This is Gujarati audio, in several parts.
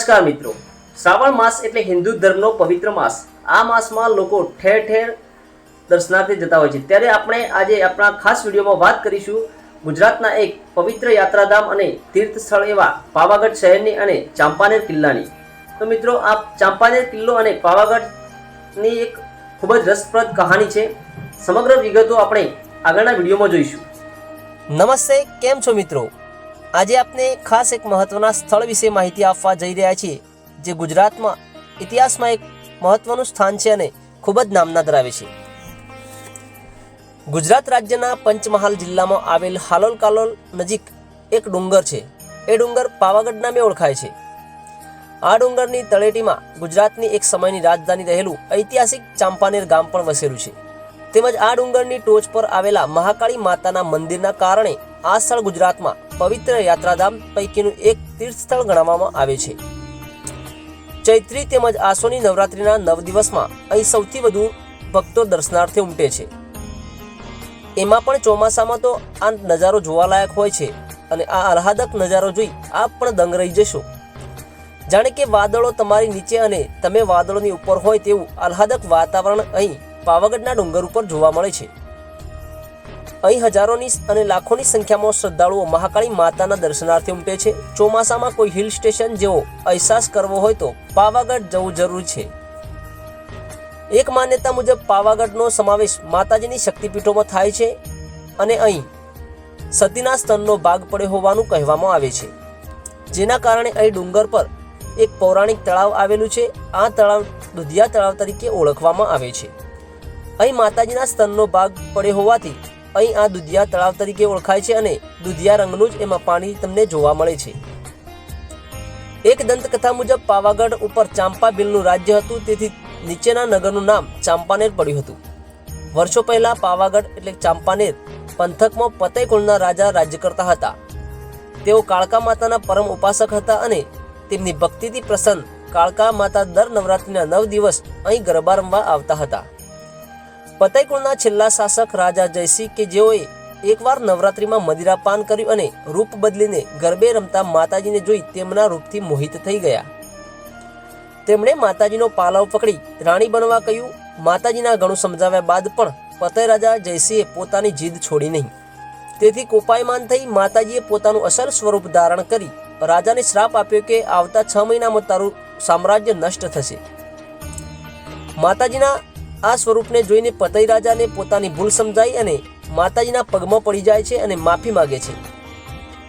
નમસ્કાર મિત્રો. શ્રાવણ માસ એટલે હિન્દુ ધર્મનો પવિત્ર માસ. આ માસમાં લોકો ઠેર ઠેર દર્શનાર્થે જતા હોય છે. ત્યારે આપણે આજે આપણા ખાસ વિડીયોમાં વાત કરીશું ગુજરાતના એક પવિત્ર યાત્રાધામ અને તીર્થ સ્થળ એવા પાવાગઢ શહેરની અને ચાંપાનેર કિલ્લાની. તો મિત્રો, આ ચાંપાનેર કિલ્લો અને પાવાગઢની એક ખૂબ જ રસપ્રદ કહાની છે. સમગ્ર વિગતો આપણે આગળના વિડીયોમાં જોઈશું. નમસ્તે, કેમ છો મિત્રો? આજે આપને ખાસ એક મહત્વના સ્થળ વિશે માહિતી આપવા જઈ રહ્યા છીએ, જે ગુજરાતમાં ઇતિહાસમાં એક મહત્વનું સ્થાન છે અને ખૂબ જ નામના ધરાવે છે. ગુજરાત રાજ્યના પંચમહાલ જિલ્લામાં આવેલ હાલોલ કાલોલ નજીક એક ડુંગર છે. એ ડુંગર પાવાગઢ નામે ઓળખાય છે. આ ડુંગરની તળેટીમાં ગુજરાતની એક સમયની રાજધાની રહેલું ઐતિહાસિક ચાંપાનેર ગામ પણ વસેલું છે. તેમજ આ ડુંગરની ટોચ પર આવેલા મહાકાળી માતાના મંદિરના કારણે આ સ્થળ ગુજરાતમાં પવિત્ર યાત્રાધામ પૈકીનું એક તીર્થ સ્થળ ગણવામાં આવે છે. ચૈત્રી તેમજ આસોની નવરાત્રિના નવ દિવસમાં અહીં સૌથી વધુ ભક્તો દર્શનાર્થે ઉમટે છે. એમાં પણ ચોમાસામાં તો આ નજારો જોવાલાયક હોય છે અને આ આહલાદક નજારો જોઈ આપ પણ દંગ રહી જશો. જાણે કે વાદળો તમારી નીચે અને તમે વાદળોની ઉપર હોય તેવું આહલાદક વાતાવરણ અહીં પાવાગઢના ડુંગર ઉપર જોવા મળે છે. અહીં હજારોની અને લાખોની સંખ્યામાં શ્રદ્ધાળુઓ મહાકાળી માતાના દર્શનાર્થે ઉમટે છે. ચોમાસામાં કોઈ હિલ સ્ટેશન જેવો અહેસાસ કરવો હોય તો પાવાગઢ જવું જરૂરી છે. એક માન્યતા મુજબ પાવાગઢનો સમાવેશ માતાજીની શક્તિપીઠોમાં થાય છે અને અહીં સતીના સ્તનનો ભાગ પડ્યો હોવાનું કહેવામાં આવે છે. જેના કારણે અહીં ડુંગર પર એક પૌરાણિક તળાવ આવેલું છે. આ તળાવ દુધિયા તળાવ તરીકે ઓળખવામાં આવે છે. અહીં માતાજીના સ્તનનો ભાગ પડ્યો હોવાથી અહીં આ દુધિયા તળાવ તરીકે ઓળખાય છે અને દુધિયા રંગનું જ એમાં પાણી તમને જોવા મળે છે. એક દંતકથા મુજબ પાવાગઢ ઉપર ચાંપા બિલનું રાજ્ય હતું, તેથી નીચેના નગરનું નામ ચાંપાનેર પડ્યું હતું. વર્ષો પહેલા પાવાગઢ એટલે ચાંપાનેર, પંથકમાં પતઈ કુળના રાજા રાજ્ય કરતા હતા. તેઓ કાળકા માતાના પરમ ઉપાસક હતા અને તેમની ભક્તિથી પ્રસન્ન કાળકા માતા દર નવરાત્રિના નવ દિવસ અહીં ગરબા રમવા આવતા હતા. પતઈકુળના છેલ્લા શાસક રાજા જયસિંહ કે જેઓએ એકવાર નવરાત્રિમાં મદિરાપાન કર્યું અને રૂપ બદલીને ગરબે રમતા માતાજીને જોઈ તેમના રૂપથી મોહિત થઈ ગયા. તેમણે માતાજીનો પાલવ પકડી રાણી બનવા કહ્યું. માતાજીના ઘણું સમજાવ્યા બાદ પણ પતય રાજા જયસિંહે પોતાની જીદ છોડી નહીં. તેથી કોપાયમાન થઈ માતાજીએ પોતાનું અસલ સ્વરૂપ ધારણ કરી રાજાને શ્રાપ આપ્યો કે આવતા છ મહિનામાં તારું સામ્રાજ્ય નષ્ટ થશે. માતાજીના આ સ્વરૂપને જોઈને પતઈ રાજાને પોતાની ભૂલ સમજાઈ અને માતાજીના પગમાં પડી જાય છે અને માફી માગે છે.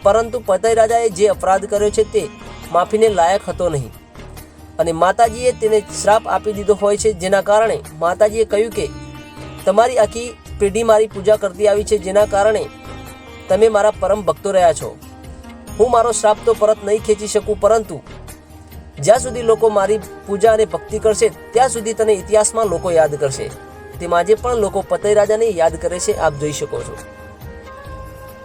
પરંતુ પતઈ રાજાએ જે અપરાધ કર્યો છે તે માફીને લાયક હતો નહીં. અને માતાજીએ તેને શ્રાપ આપી દીધો હોય છે જેના કારણે માતાજીએ કહ્યું કે, તમારી આખી પેઢી મારી પૂજા કરતી આવી છે જેના કારણે તમે મારા પરમ ભક્તો રહ્યા છો. હું મારો શ્રાપ તો પરત નહીં ખેંચી શકું પરંતુ જ્યાં સુધી લોકો મારી પૂજા અને ભક્તિ કરશે, ત્યાં સુધી તને ઇતિહાસમાં લોકો યાદ કરશે. તેમાં આજે પણ લોકો પતઈ રાજાને યાદ કરે છે, આપ જોઈ શકો છો.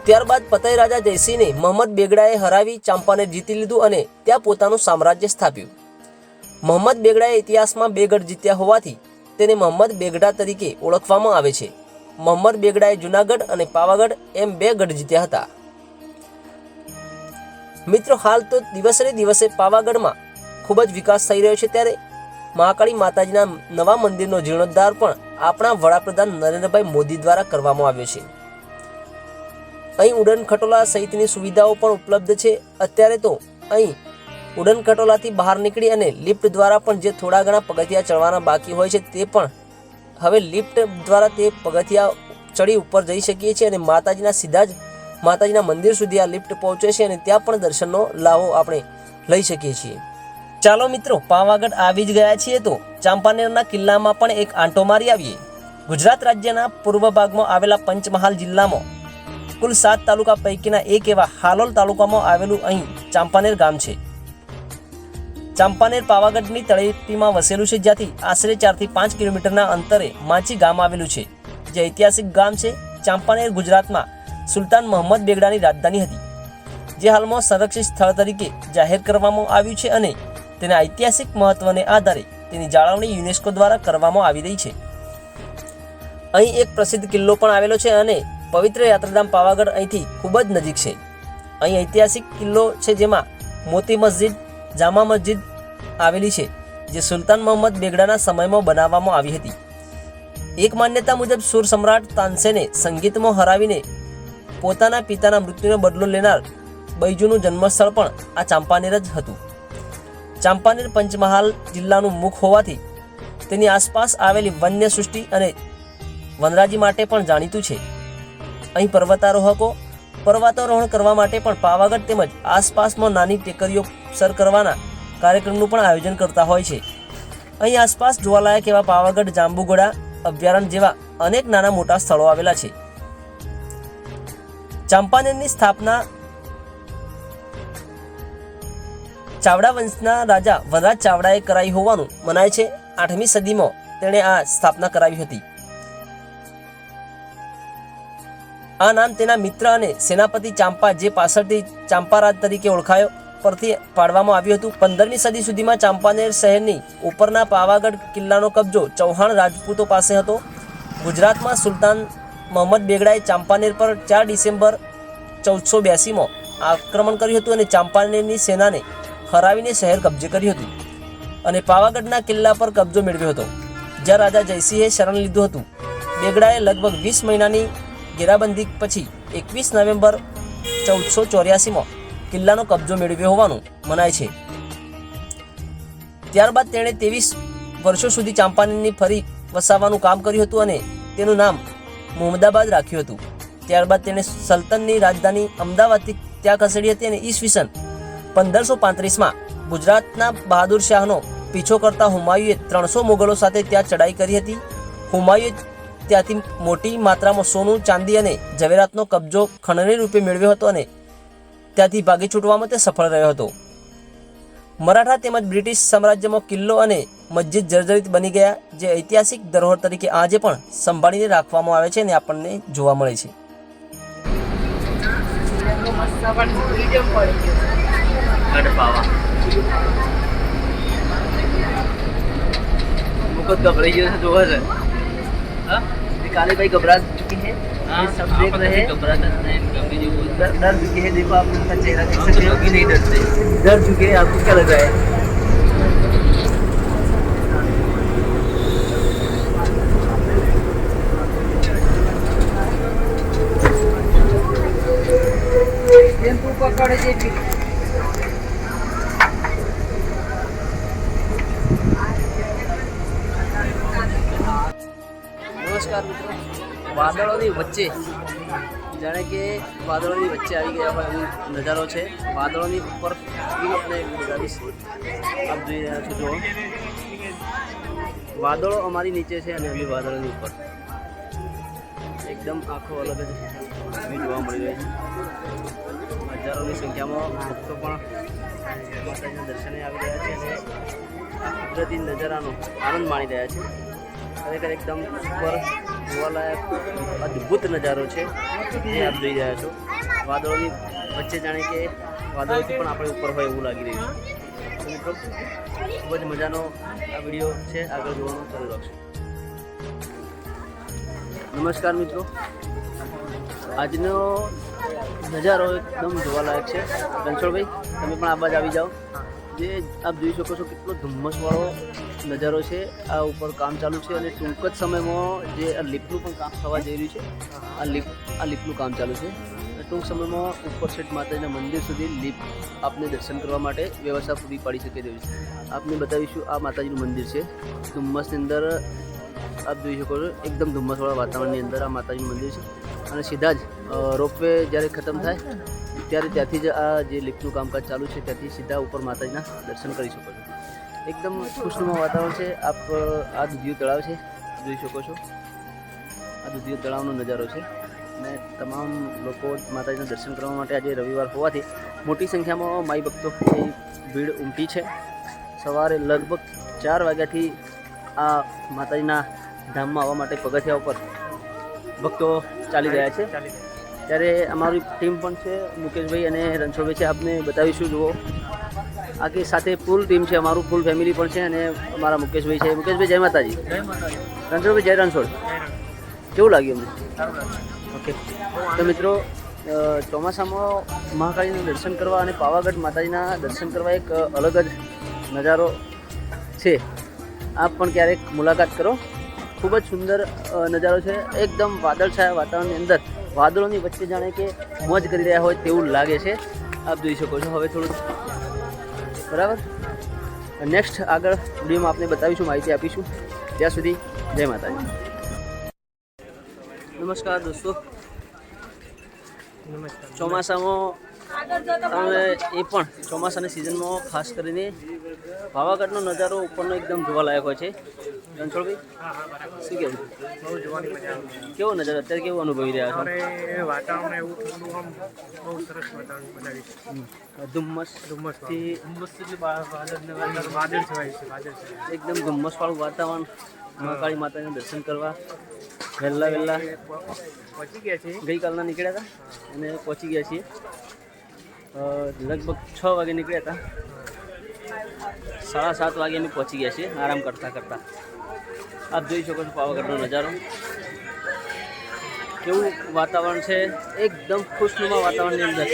ત્યારબાદ પતઈ રાજા જયસિંહને મોહમ્મદ બેગડાએ હરાવી, ચાંપાને જીતી લીધું અને ત્યાં પોતાનું સામ્રાજ્ય સ્થાપ્યું. મોહમ્મદ બેગડાએ ઇતિહાસમાં બે ગઢ જીત્યા હોવાથી તેને મોહમ્મદ બેગડા તરીકે ઓળખવામાં આવે છે. મોહમ્મદ બેગડાએ જુનાગઢ અને પાવાગઢ એમ બે ગઢ જીત્યા હતા. મિત્રો, હાલ તો દિવસે દિવસે પાવાગઢમાં ખૂબ જ વિકાસ થઈ રહ્યો છે ત્યારે મહાકાળી માતાજીના નવા મંદિરનો જીર્ણોદ્ધાર પણ આપણા વડાપ્રધાન નરેન્દ્રભાઈ મોદી દ્વારા કરવામાં આવ્યો છે. અહીં ઉડન ખટોલા સહિતની સુવિધાઓ પણ ઉપલબ્ધ છે. અત્યારે તો અહીં ઉડન ખટોલાથી બહાર નીકળી અને લિફ્ટ દ્વારા પણ જે થોડા ઘણા પગથિયા ચડવાના બાકી હોય છે તે પણ હવે લિફ્ટ દ્વારા તે પગથિયા ચડી ઉપર જઈ શકીએ છીએ અને માતાજીના સીધા જ માતાજીના મંદિર સુધી આ લિફ્ટ પહોંચે છે અને ત્યાં પણ દર્શનનો લાહો આપણે લઈ શકીએ છીએ. ચાલો મિત્રો, પાવાગઢ આવી જ ગયા છીએ તો ચાંપાનેરના કિલ્લામાં પણ એક આંટો મારી આવીએ. ગુજરાત રાજ્યના પૂર્વ ભાગમાં આવેલા પંચમહાલ જિલ્લામાં કુલ સાત તાલુકા પૈકીના એક એવા હાલોલ તાલુકામાં આવેલું અહીં ચાંપાનેર ગામ છે. ચાંપાનેર પાવાગઢની તળેટીમાં વસેલું છે, જ્યાંથી આશરે ચારથી પાંચ કિલોમીટરના અંતરે માછી ગામ આવેલું છે. જે ઐતિહાસિક ગામ છે, ચાંપાનેર ગુજરાતમાં સુલતાન મોહમ્મદ બેગડાની રાજધાની હતી. જે હાલમાં સંરક્ષિત સ્થળ તરીકે જાહેર કરવામાં આવ્યું છે અને તેના ઐતિહાસિક મહત્વને આધારે તેની જાળવણી યુનેસ્કો દ્વારા કરવામાં આવી રહી છે. અહીં એક પ્રસિદ્ધ કિલ્લો પણ આવેલો છે અને પવિત્ર યાત્રાધામ પાવાગઢ અહીંથી ખૂબ જ નજીક છે. અહીં ઐતિહાસિક કિલ્લો છે જેમાં મોતી મસ્જિદ, જામા મસ્જિદ આવેલી છે, જે સુલતાન મોહમ્મદ બેગડાના સમયમાં બનાવવામાં આવી હતી. એક માન્યતા મુજબ સુર સમ્રાટ તાનસેને સંગીતમાં હરાવીને પોતાના પિતાના મૃત્યુનો બદલો લેનાર બૈજુનું જન્મસ્થળ પણ આ ચાંપાનેર જ હતું. ચાંપાનેર પંચમહાલ જિલ્લાનું મુખ હોવાથી તેની આસપાસ આવેલી વન્ય સૃષ્ટિ અને વનરાજી માટે પણ જાણીતું છે. અહીં પર્વતારોહકો પર્વતારોહણ કરવા માટે પણ પાવાગઢ તેમજ આસપાસમાં નાની ટેકરીઓ સર કરવાના કાર્યક્રમનું પણ આયોજન કરતા હોય છે. અહીં આસપાસ જોવાલાયક એવા પાવાગઢ, જાંબુગોડા, અભયારણ્ય જેવા અનેક નાના મોટા સ્થળો આવેલા છે. ચાંપાનેરની સ્થાપના ચાવડા વંશના રાજા વનરાજ ચાવડાએ કરાઈ હોવાનું મનાય છે. આઠમી સદીમાં તેણે આ સ્થાપના કરાવી હતી. આ નામ તેના મિત્ર અને સેનાપતિ ચાંપા જે પાછળથી ચાંપારાજ તરીકે ઓળખાયો, પરથી પાડવામાં આવ્યું હતું. પંદરમી સદી સુધીમાં ચાંપાનેર શહેરની ઉપરના પાવાગઢ કિલ્લાનો કબજો ચૌહાણ રાજપૂતો પાસે હતો. ગુજરાતમાં સુલતાન મોહમ્મદ બેગડાએ ચાંપાનેર પર ચાર ડિસેમ્બર ચૌદસો બ્યાસીમાં આક્રમણ કર્યું હતું અને ચાંપાનેરની સેનાને હરાવીને શહેર કબજે કર્યું હતું. અને પાવાગઢના કિલ્લા પર કબજો મેળવ્યો હતો. જ્યાં રાજા જયસિંહે શરણ લીધું હતું. બેગડાએ લગભગ વીસ મહિનાની ઘેરાબંધી પછી એકવીસ નવેમ્બર ચૌદસો ચોર્યાસીમાં કિલ્લાનો કબજો મેળવ્યો હોવાનું મનાય છે. ત્યારબાદ તેણે ત્રેવીસ વર્ષો સુધી ચાંપાનેરની ફરી વસાવવાનું કામ કર્યું હતું અને તેનું નામ મુહમ્મદાબાદ રાખ્યું હતું. ત્યારબાદ તેણે સલ્તનની રાજધાની અમદાવાદથી ત્યાં ખસેડી હતી અને ઈસવીસન પંદરસો પાંત્રીસમાં ગુજરાતના બહાદુર શાહનો પીછો કરતા હુમાયુએ ત્રણસો મુગલો સાથે ત્યાં ચડાઈ કરી હતી. હુમાયુએ ત્યાંથી મોટી માત્રામાં સોનું, ચાંદી અને ઝવેરાતનો કબજો ખંડણી રૂપે મેળવ્યો હતો અને ત્યાંથી ભાગી છૂટવામાં તે સફળ રહ્યો હતો. મરાઠા તેમજ બ્રિટિશ સામ્રાજ્યમાં કિલ્લો અને મસ્જિદ જર્જરિત બની ગયા, જે ઐતિહાસિક ધરોહર તરીકે આજે પણ સંભાળીને રાખવામાં આવે છે અને આપણને જોવા મળે છે. कर पावा मुको घबराई जो है? हाँ? काले भाई घबरा चुके हैं। सब देख रहे हैं। डर चुके हैं देखो आप उनका चेहरा देख सकते हो कि नहीं डरते। डर चुके हैं आपको क्या लग रहा है? पकड़ जे વાદળોની વચ્ચે. જાણે કે વાદળોની વચ્ચે આવી ગયા હોય એવું નજારો છે. વાદળોની ઉપર અને બતાવીશ આપ જોઈ રહ્યા છો, જુઓ. વાદળો અમારી નીચે છે અને અમે વાદળોની ઉપર. એકદમ આખો અલગ જ વ્યૂ જોવા મળી રહ્યો છે. હજારોની સંખ્યામાં ભક્તો પણ માતાજીના દર્શને આવી રહ્યા છે અને કુદરતી નજારાનો આનંદ માણી રહ્યા છે. ખરેખર એકદમ ઉપર જોવાલાયક અદ્ભુત નજારો છે. જે આપ જોઈ રહ્યા છો. વાદળોની વચ્ચે જાણે કે વાદળોથી પણ આપણે ઉપર હોય એવું લાગી રહ્યું છે. મિત્રો, ખૂબ જ મજાનો આ વીડિયો છે. આગળ જોવાનું ચાલુ રાખશો. નમસ્કાર મિત્રો. આજનો નજારો એકદમ જોવાલાયક છે. રણછોડભાઈ તમે પણ આ બાજુ આવી જાઓ. જે આપ જોઈ શકો છો કેટલો ધુમ્મસવાળો નજારો છે. આ ઉપર કામ ચાલુ છે અને ટૂંક જ સમયમાં જે આ લિફ્ટનું પણ કામ થવા જઈ રહ્યું છે. આ લિફ્ટ આ લિફ્ટનું કામ ચાલુ છે. ટૂંક સમયમાં ઉપર સેટ માતાજીના મંદિર સુધી લિફ્ટ આપને દર્શન કરવા માટે વ્યવસ્થા પૂરી પાડી શકે તેવી છે. આપને બતાવીશું આ માતાજીનું મંદિર છે. ધુમ્મસની અંદર આપ જોઈ શકો છો એકદમ ધુમ્મસવાળા વાતાવરણની અંદર આ માતાજીનું મંદિર છે. અને સીધા જ રોપવે જ્યારે ખતમ થાય ત્યારે ત્યાંથી જ આ જે લિફ્ટનું કામકાજ ચાલુ છે, ત્યાંથી સીધા ઉપર માતાજીના દર્શન કરી શકો છો. એકદમ ખુશનુમા વાતાવરણ છે. આપ, આ દુધિયું તળાવ છે, જોઈ શકો છો. આ દુધિયું તળાવનો નજારો છે. અને તમામ લોકો માતાજીના દર્શન કરવા માટે આજે રવિવાર હોવાથી મોટી સંખ્યામાં માઈ ભક્તોની ભીડ ઉમટી છે. સવારે લગભગ ચાર વાગ્યાથી આ માતાજીના ધામમાં આવવા માટે પગથિયા ઉપર ભક્તો ચાલી રહ્યા છે. ત્યારે અમારી ટીમ પણ છે મુકેશભાઈ અને રણછોડભાઈ છે આપને બતાવીશું જુઓ. આખી સાથે ફૂલ ટીમ છે અમારું ફૂલ ફેમિલી પણ છે અને અમારા મુકેશભાઈ છે. મુકેશભાઈ જય માતાજી. રણછોડભાઈ જય રણછોડ. કેવું લાગ્યું અમને? ઓકે. તો મિત્રો ચોમાસામાં મહાકાળીનું દર્શન કરવા અને પાવાગઢ માતાજીના દર્શન કરવા એક અલગ જ નજારો છે. આપ પણ ક્યારેક મુલાકાત કરો. ખૂબ જ સુંદર નજારો છે. એકદમ વાદળછાયા વાતાવરણની અંદર વાદળોની વચ્ચે જાણે કે મોજ કરી રહ્યા હોય તેવું લાગે છે. આપ જોઈ શકો છો. હવે થોડું બરાબર? નેક્સ્ટ આગળ વિડીયોમાં આપને બતાવીશું માહિતી આપીશું. ત્યાં સુધી જય માતાજી. નમસ્કાર દોસ્તો. ચોમાસામાં તમે એ પણ ચોમાસાની સિઝનમાં ખાસ કરીને પાવાગઢનો નજારો ઉપરનો એકદમ જોવાલાયક હોય છે. રણછોડભાઈ? શું બહુ જોવાની મજા આવે કેવો નજર? અત્યારે કેવું અનુભવી રહ્યા છો? વાતાવરણ એવું ઠંડુ આમ બહુ સરસ વાતાવરણ બનાવ્યું છે. ધુમ્મસ ધુમ્મસથી ધુમ્મસ એટલે વાદળ વાદળ છવાય છે વાદળ છવાય. એકદમ ધુમ્મસવાળું વાતાવરણ. મહાકાળી માતાના દર્શન કરવા. વહેલા વહેલા. પહોંચી ગયા છે ગઈકાલના નીકળ્યા હતા અને પહોંચી ગયા છીએ. લગભગ છ વાગે નીકળ્યા હતા. સાડા સાત વાગે અમે પહોંચી ગયા છીએ. આરામ કરતાં કરતાં. આપ જોઈ શકો છો પાવાગઢનો નજારો. કેવું વાતાવરણ છે? એકદમ ખુશનુમા વાતાવરણની અંદર.